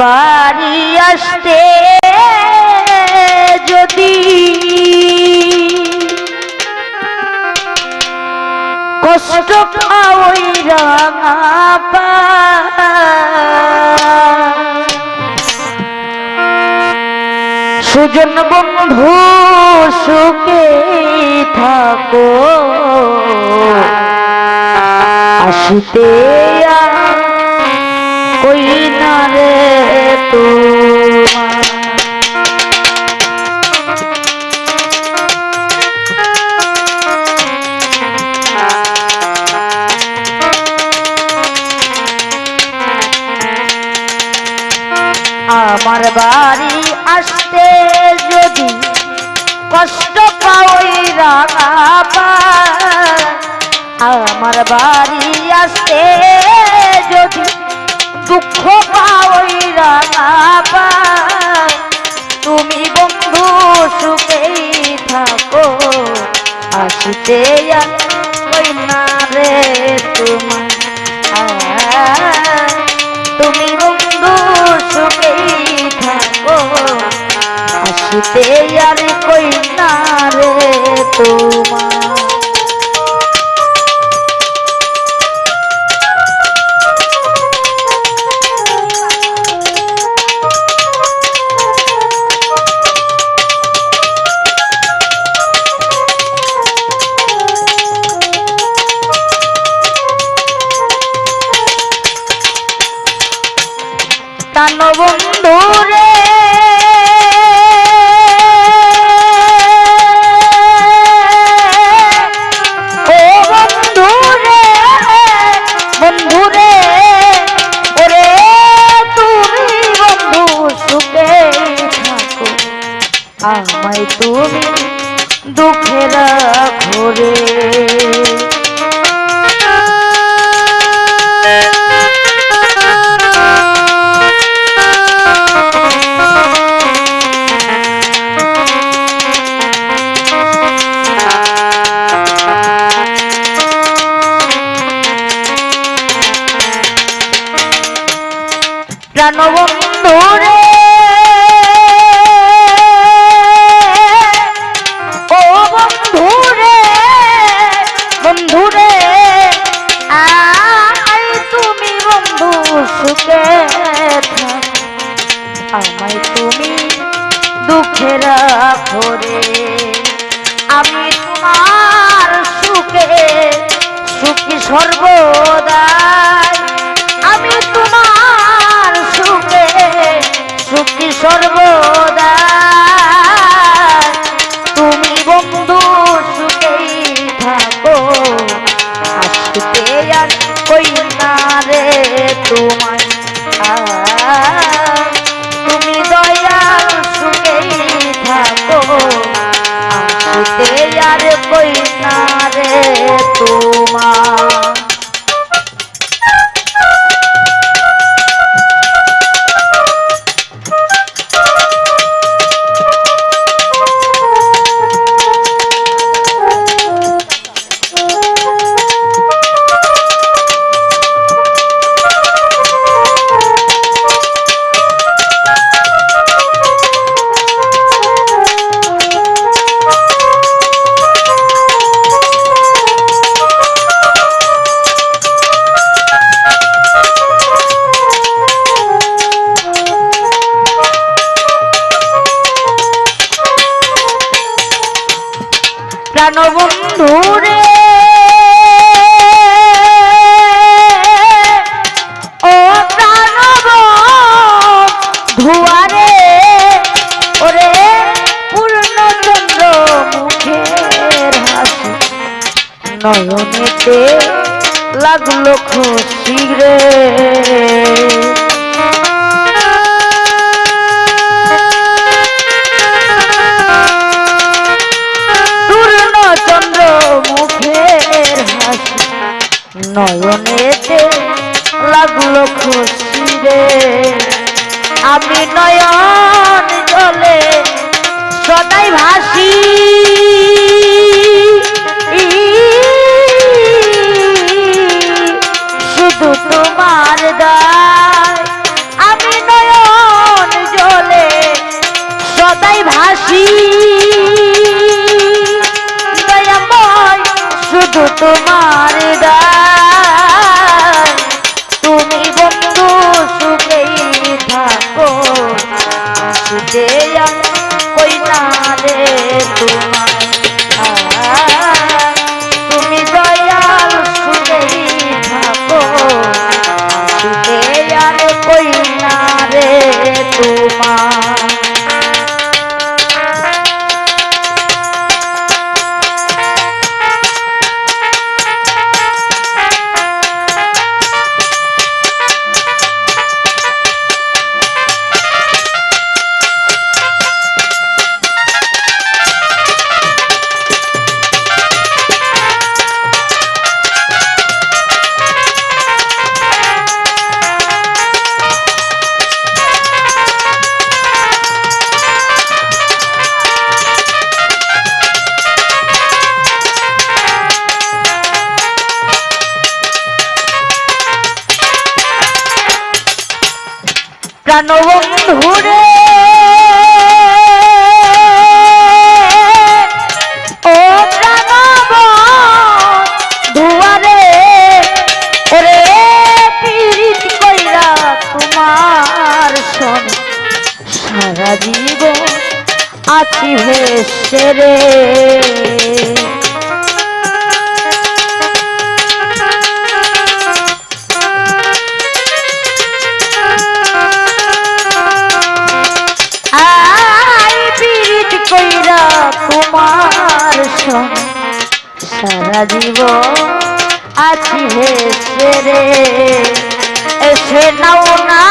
বাড়ি আসতে যদি কষ্ট পাওই রাঙা সুজন বন্ধু সুখে থাকো। আসিতে কই না রে? আমার বাড়ি আসতে যদি কষ্ট পাওই রাঙা পায়, আমার বাড়ি আসতে যদি দুঃখ পাওই রাঙা বন্ধু রে। ও বন্ধু রে বন্ধু রে। ওরে তুমি বন্ধু সুখে আমায় তুমি দুঃখে রাখো রে ও বন্ধু রে বন্ধু রে আই তুমি বন্ধু সুখে আমায় তুমি দুঃখে রাখো আমি তোমার সুখে, সুখী সর্বদাই। আমি তোমার প্রাণবন্ধু রে? ও প্রাণব ধুয়ারে ওরে পূর্ণচন্দ্র মুখের হাসি। নয়নেতে লাগল খুশি রে। আমি নয়ন জলে সদাই ভাসি। day প্রাণবন্ধুরে। ও প্রাণব দুয়ারে ওরে পীড়িত কইরা তোমার শোন। সারা জীবন আছি হেসে রে। বচন সারা জীব আছি হে রে এসে নাও না।